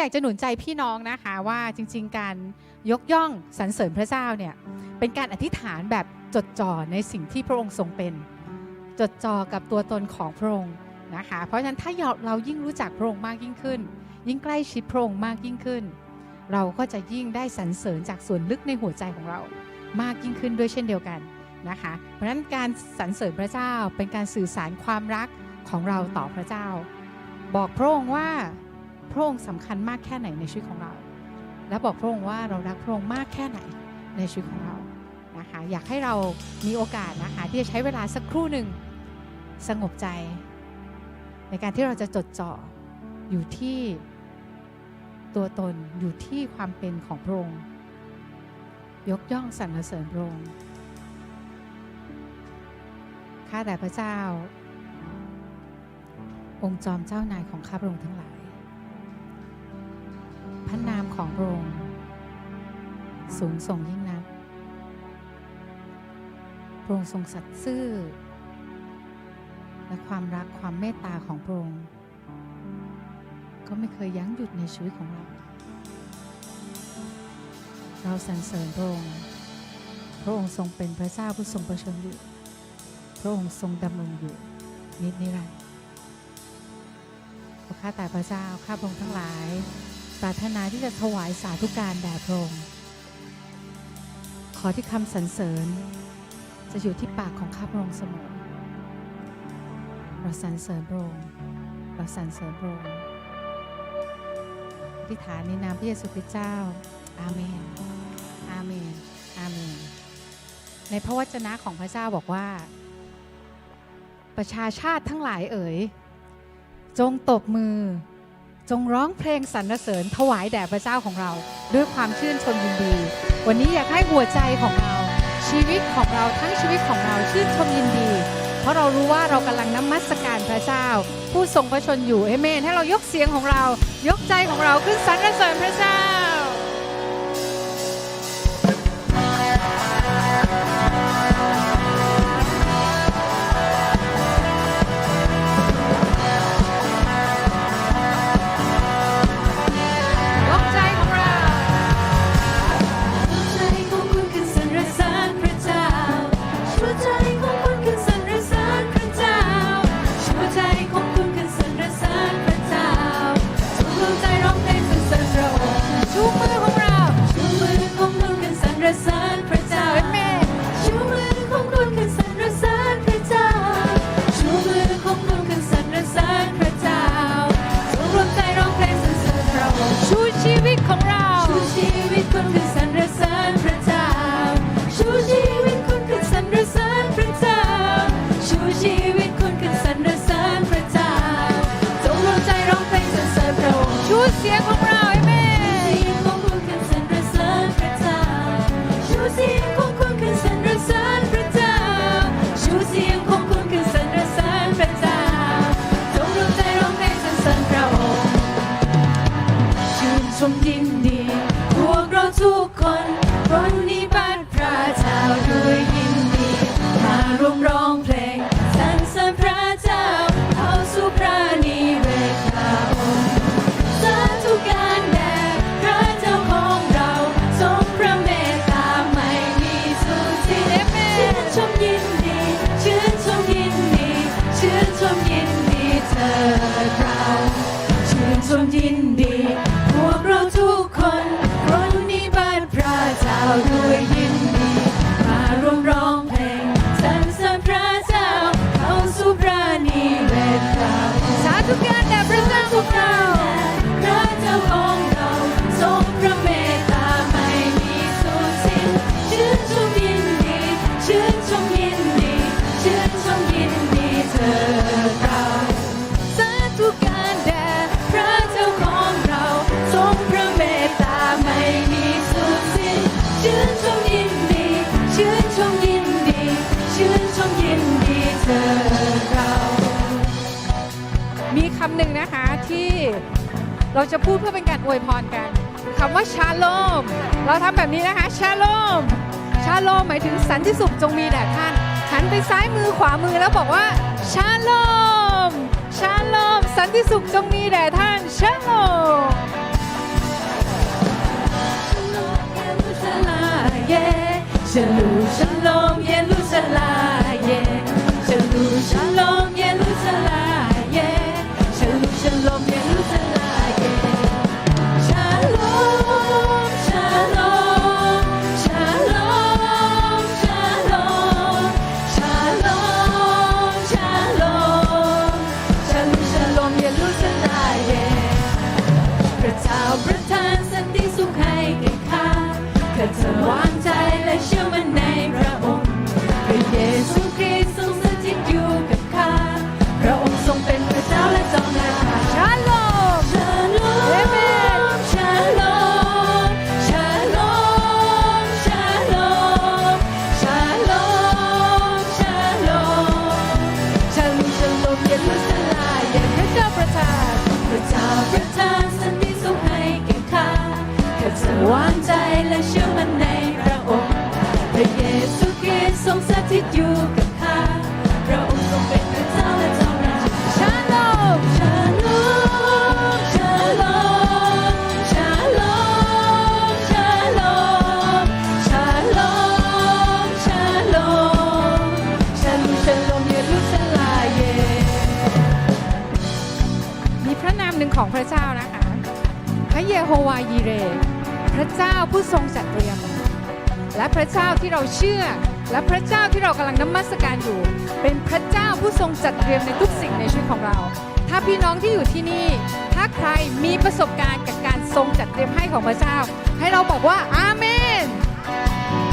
อยากจะหนุนใจพี่น้องนะคะว่าจริง ๆ การยกย่องสรรเสริญพระเจ้าเนี่ยเป็นการอธิษฐานแบบจดจ่อในสิ่งที่พระองค์ทรงเป็น จดจ่อกับตัวตนของพระองค์นะคะ เพราะฉะนั้นถ้าเรายิ่งรู้จักพระองค์มากยิ่งขึ้น ยิ่งใกล้ชิดพระองค์มากยิ่งขึ้น เราก็จะยิ่งได้สรรเสริญจากส่วนลึกในหัวใจของเรามากยิ่งขึ้นด้วยเช่นเดียวกันนะคะ เพราะฉะนั้นการสรรเสริญพระเจ้าเป็นการสื่อสารความรักของเราต่อพระเจ้า บอกพระองค์ว่า พระองค์สำคัญมากแค่ไหนในชีวิตของเรา และบอกพระองค์ว่าเรารักพระองค์มากแค่ไหนในชีวิตของเรานะคะอยากให้เรามีโอกาสนะคะที่จะใช้เวลาสักครู่หนึ่งสงบใจ ในการที่เราจะจดจ่ออยู่ที่ตัวตนอยู่ที่ความเป็นของพระองค์ยกย่องสรรเสริญพระองค์ข้าแต่พระเจ้า องค์จอมเจ้านายของข้าพระองค์ทั้งหลาย ของพระองค์สูงส่งยิ่งนัก พระองค์ทรงสัตย์ซื่อ และความรักความเมตตาของพระองค์ก็ไม่เคยยั้งหยุดในชีวิตของเรา เราสรรเสริญพระองค์ พระองค์ทรงเป็นพระเจ้าผู้ทรงประชนอยู่ พระองค์ทรงดำรงอยู่ นิจนิรันดร์ขอข้าแต่พระเจ้า ข้าพระองค์ทั้งหลาย ปรารถนาที่จะถวายสาธุการแด่พระองค์ขอที่คำสรรเสริญ จะอยู่ที่ปากของข้าพระองค์เสมอเราสรรเสริญพระองค์เราสรรเสริญพระองค์อธิษฐานในนามพระเยซูคริสต์เจ้า อาเมน อาเมน อาเมน ในพระวจนะของพระเจ้าบอกว่า ประชาชาติทั้งหลายเอ๋ย จงตบมือ จงร้องเพลงสรรเสริญถวายแด่พระเจ้าของเรา ด้วยความชื่นชมยินดี วันนี้อยากให้หัวใจของเรา ชีวิตของเราทั้งชีวิตของเราชื่นชมยินดี เพราะเรารู้ว่าเรากำลังนมัสการพระเจ้า ผู้ทรงพระชนอยู่เอเมน ให้เรายกเสียงของเรา ยกใจของเราขึ้นสรรเสริญพระเจ้า ชื่นชมยินดี ชื่นชมยินดี ชื่นชมยินดีเถิดเรา มีคำหนึ่งนะคะที่เราจะพูดเพื่อเป็นการอวยพรกันคำว่าชาโลม เราทำแบบนี้นะคะ ชาโลม ชาโลมหมายถึงสันติสุขจงมีแด่ท่านหันไปซ้ายมือขวามือแล้วบอกว่า ชาโลม ชาโลม สันติสุขจงมีแด่ท่าน ชาโลม เย่ฉันรู้ฉันลมเย็นรู้ฉัลาเย่ฉันรู้ฉัลม ของพระเจ้านะคะ พระเยโฮวาห์ยีเร พระเจ้าผู้ทรงจัดเตรียม และพระเจ้าที่เราเชื่อ และพระเจ้าที่เรากำลังนมัสการอยู่ เป็นพระเจ้าผู้ทรงจัดเตรียมในทุกสิ่งในชีวิตของเรา ถ้าพี่น้องที่อยู่ที่นี่ ถ้าใครมีประสบการณ์กับการทรงจัดเตรียมให้ของพระเจ้า ให้เราบอกว่าอาเมน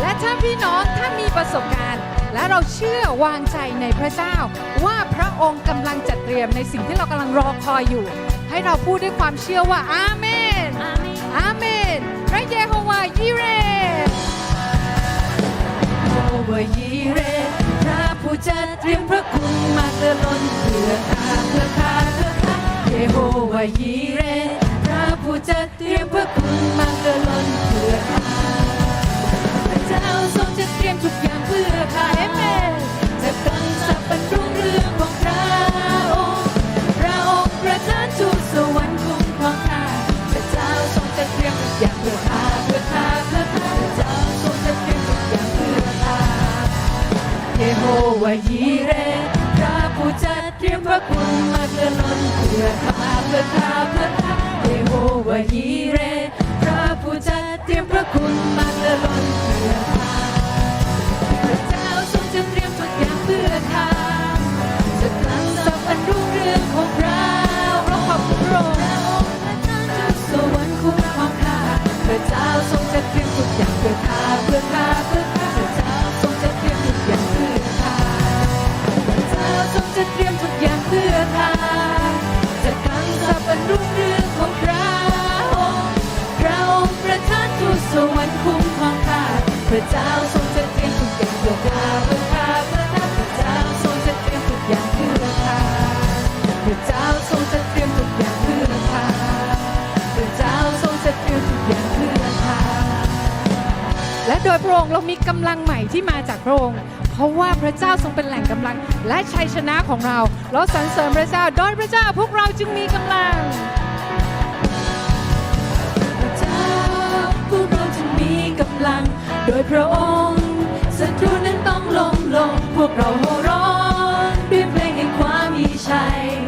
และถ้าพี่น้องถ้ามีประสบการณ์และเราเชื่อวางใจในพระเจ้า ว่าพระองค์กำลังจัดเตรียมในสิ่งที่เรากำลังรอคอยอยู่ ให้เราพูดด้วยความเชื่อว่าอาเมน อาเมน พระเยโฮวายิเรโอวายีเรพระผู้จัดเตรียมพระคุณมาเกินล้นเพื่อข้าเพื่อข้าเพื่อข้าเยโฮวายีเรพระผู้จัดเตรียมพระคุณมาเกินล้นเพื่อข้าพระเจ้าทรงจัดเตรียมทุกอย่างเพื่อข้าเอเมนจะกลังสรรพบรรรุ่งเรืองของพระ โอวายีเรพระผู้จัดเตรียมพระคุณมาเพื่อล้นเพื่อข้าเพื่อข้าเพื่อข้าเยโฮวายีเร พระผู้จัดเตรียมพระคุณมาเพื่อล้นเพื่อ สวรรค์คุ้มครองข้าพระเจ้าทรงจะเตรียมทุกอย่างเพื่อข้าเพื่อข้าเพื่อข้าพระเจ้าทรงจะเตรียมทุกอย่างเพื่อข้าพระเจ้าทรงจะเตรียมทุกอย่างเพื่อข้าพระเจ้าทรงจะเตรียมทุกอย่างเพื่อข้าและโดยพระองค์เรามีกำลังใหม่ที่มาจากพระองค์เพราะว่าพระเจ้าทรงเป็นแหล่งกำลังและชัยชนะของเรา เราสรรเสริญพระเจ้า โดยพระเจ้าพวกเราจึงมีกำลัง กำลัง โดยพระองค์ศัตรูนั้นต้องล้มลง พวกเราโห่ร้องด้วยเพลงแห่งความมีชัย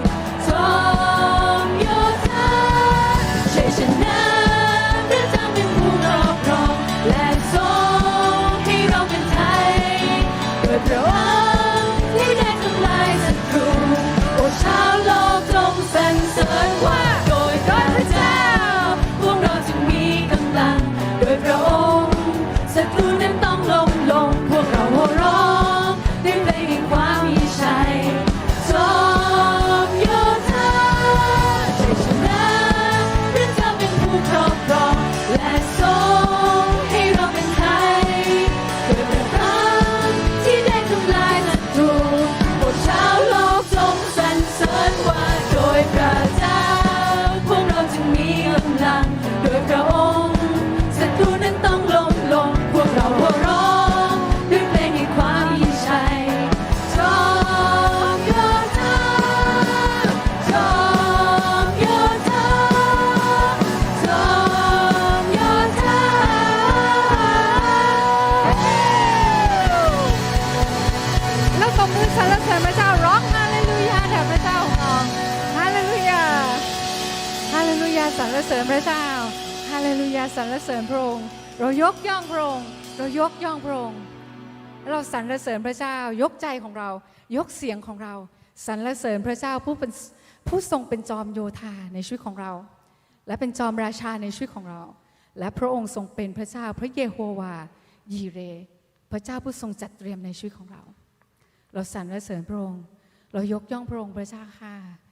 รรเสริญพระเจ้าฮาเลลูยาสรรเสริญพระองค์เรายกย่องพระองค์เรายกย่องพระองค์เราสรรเสริญพระเจ้า ยกใจของเรา ยกเสียงของเราสรรเสริญพระเจ้าผู้เป็นผู้ทรงเป็นจอมโยธาในชีวิตของเรา และเป็นจอมราชาในชีวิตของเรา และพระองค์ทรงเป็นพระเจ้าพระเยโฮวายีเร พระเจ้าผู้ทรงจัดเตรียมในชีวิตของเรา เราสรรเสริญพระองค์ เรายกย่องพระองค์พระเจ้าค่ะ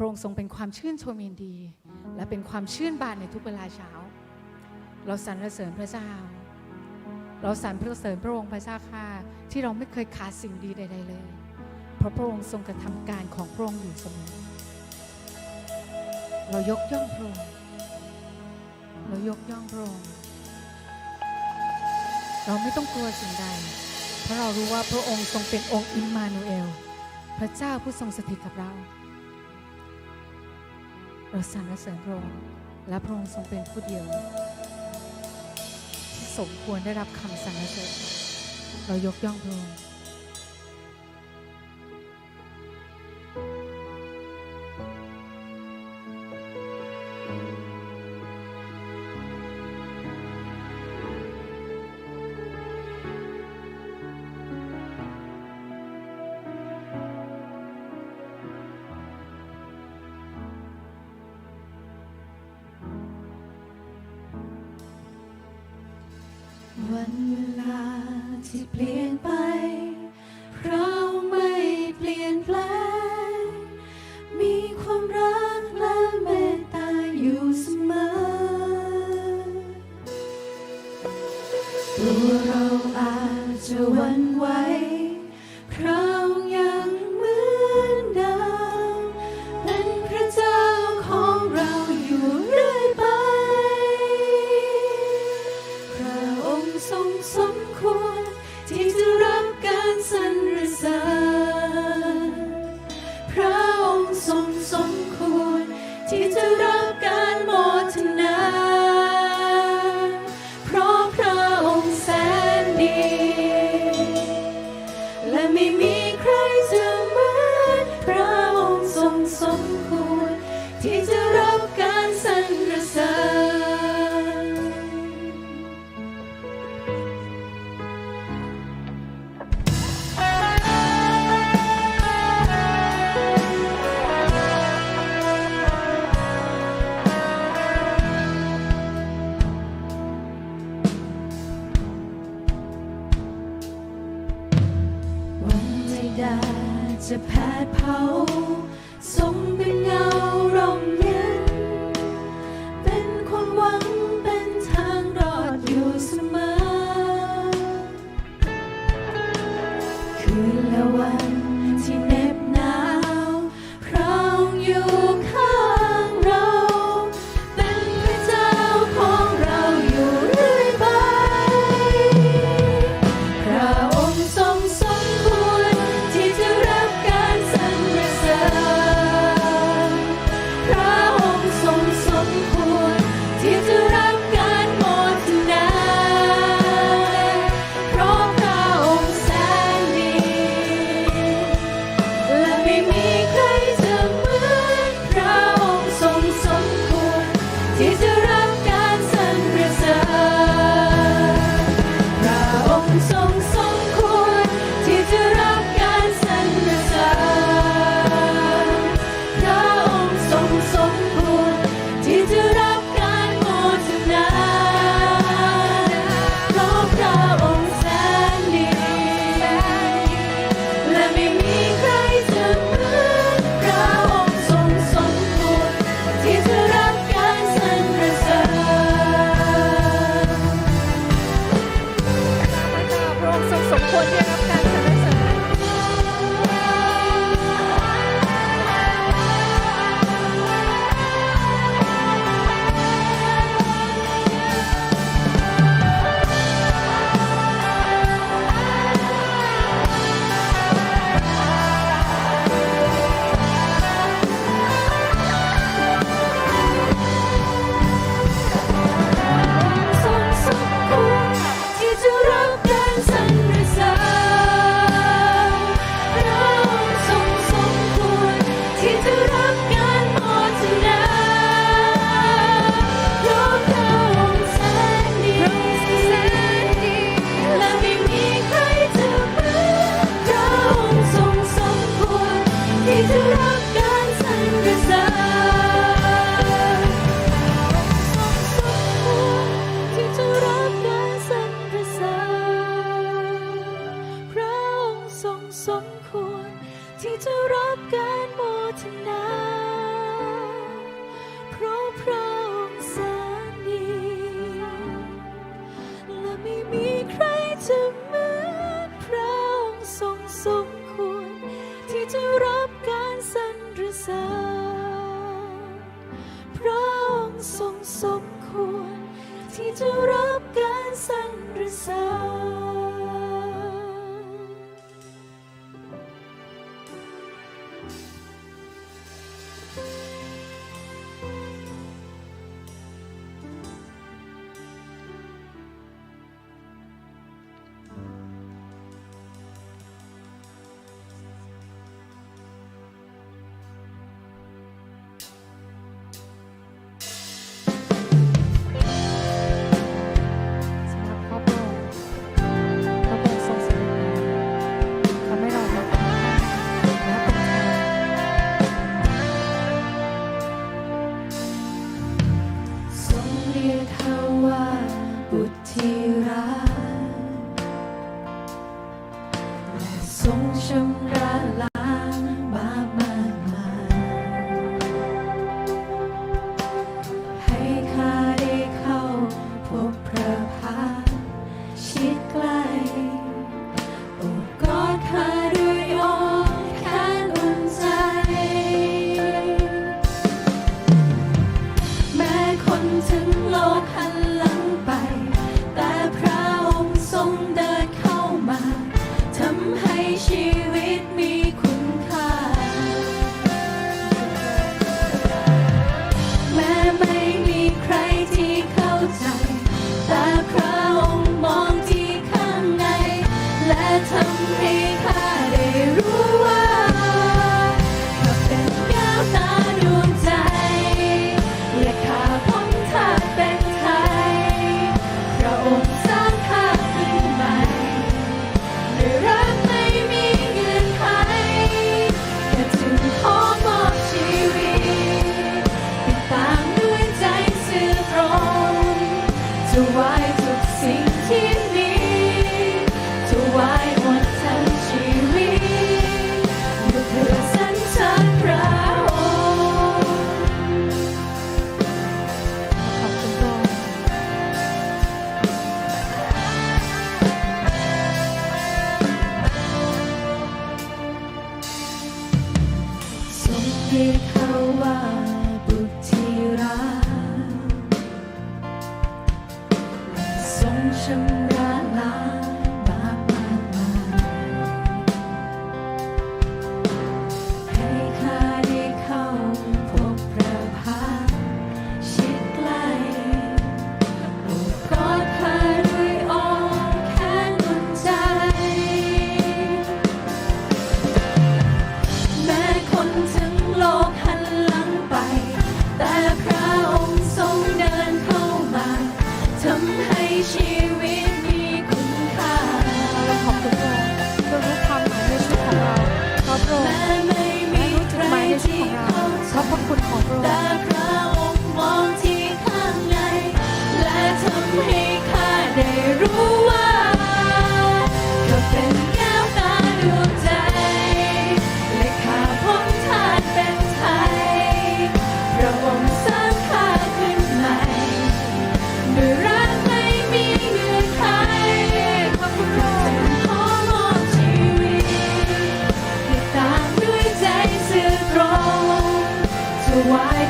ระองค์ทรงเป็นความชื่นชมยินดี และเป็นความชื่นบานในทุกเวลาเช้า เราสรรเสริญพระเจ้า เราสรรเสริญพระองค์พระเจ้าค่ะที่เราไม่เคยขาดสิ่งดีใด ๆ เลย เพราะพระองค์ทรงกระทำการของพระองค์อยู่เสมอ เรายกย่องพระองค์เรายกย่องพระองค์เราไม่ต้องกลัวสิ่งใด เพราะเรารู้ว่าพระองค์ทรงเป็นองค์อิมมานูเอล พระเจ้าผู้ทรงสถิตกับเรา เราสรรเสริญพระองค์และพระองค์ทรงเป็นผู้เดียว ที่สมควรได้รับคำสรรเสริญเรายกย่องพระองค์ be me. จะรับการสรรเสริญพระองค์ทรงสมควร ที่จะรับการสรรเสริญ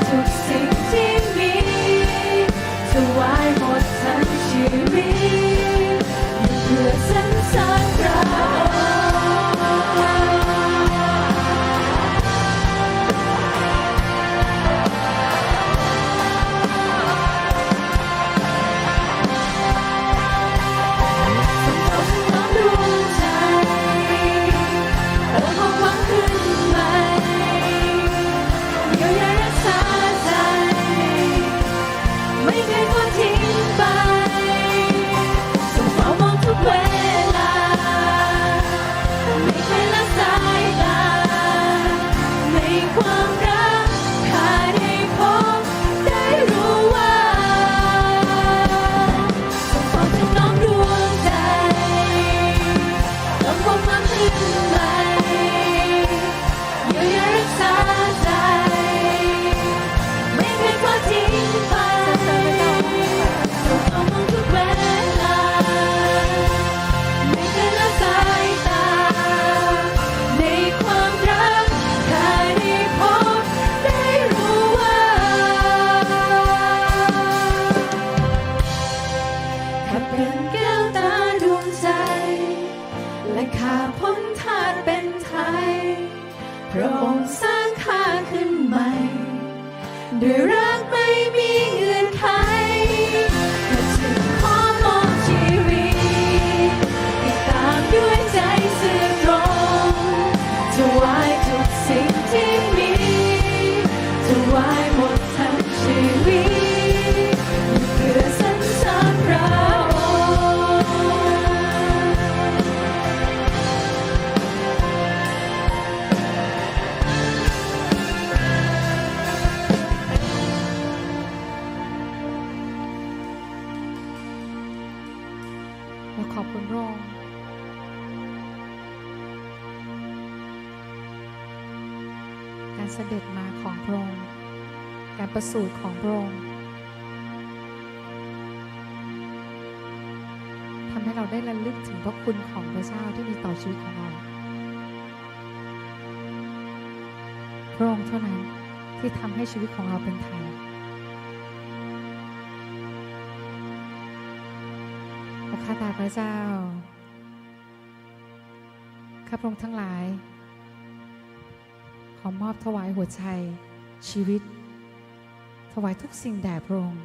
วาย Under การประสูติของพระองค์ทำให้เราได้ระลึกถึงพระคุณของพระเจ้าที่มีต่อชีวิตของเรา พระองค์เท่านั้นที่ทำให้ชีวิตของเราเป็นไทยโอข้าแต่พระเจ้า ข้าพระองค์ทั้งหลาย ขอมอบถวายหัวใจชีวิต ถวายทุกสิ่งแด่พระองค์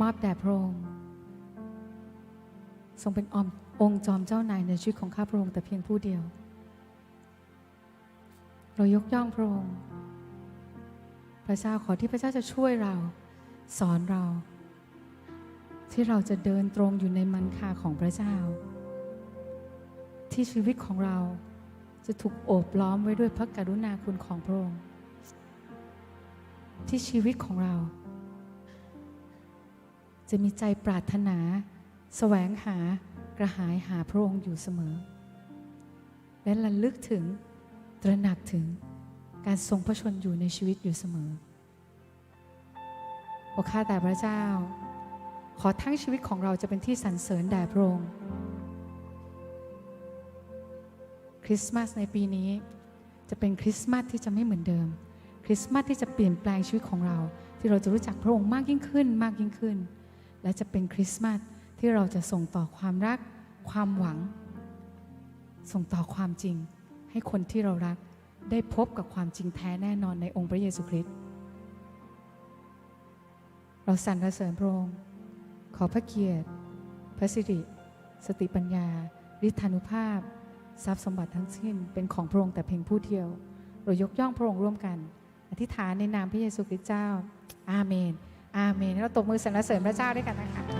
มอบแด่พระองค์ทรงเป็นอมองค์จอมเจ้านายในชีวิตของข้าพระองค์แต่เพียงผู้เดียว เรายกย่องพระองค์ พระเจ้าขอที่พระเจ้าจะช่วยเราสอนเรา ที่เราจะเดินตรงอยู่ในมันคาของพระเจ้า ที่ชีวิตของเรา จะถูกโอบล้อมไว้ด้วยพระกรุณาคุณของพระองค์ ที่ชีวิตของเรา จะมีใจปรารถนาแสวงหากระหายหาพระองค์อยู่เสมอ และระลึกถึงตระหนักถึงการทรงพระชนอยู่ในชีวิตอยู่เสมอโอข้าแต่พระเจ้า ขอทั้งชีวิตของเราจะเป็นที่สรรเสริญแด่พระองค์ คริสต์มาสในปีนี้ จะเป็นคริสต์มาสที่จะไม่เหมือนเดิม คริสต์มาสที่จะเปลี่ยนแปลงชีวิตของเรา ที่เราจะรู้จักพระองค์มากยิ่งขึ้นมากยิ่งขึ้น และจะเป็นคริสต์มาสที่เราจะส่งต่อความรัก ความหวัง ส่งต่อความจริง ให้คนที่เรารักได้พบกับความจริงแท้แน่นอนในองค์พระเยซูคริสต์เราสรรเสริญพระองค์ขอพระเกียรติ พระสิริ สติปัญญาฤทธานุภาพ ทรัพย์สมบัติทั้งสิ้นเป็นของพระองค์แต่เพียงผู้เดียว เรายกย่องพระองค์ร่วมกัน อธิษฐานในนามพระเยซูคริสต์เจ้า อาเมน อาเมน เราตบมือสรรเสริญพระเจ้าด้วยกันนะคะ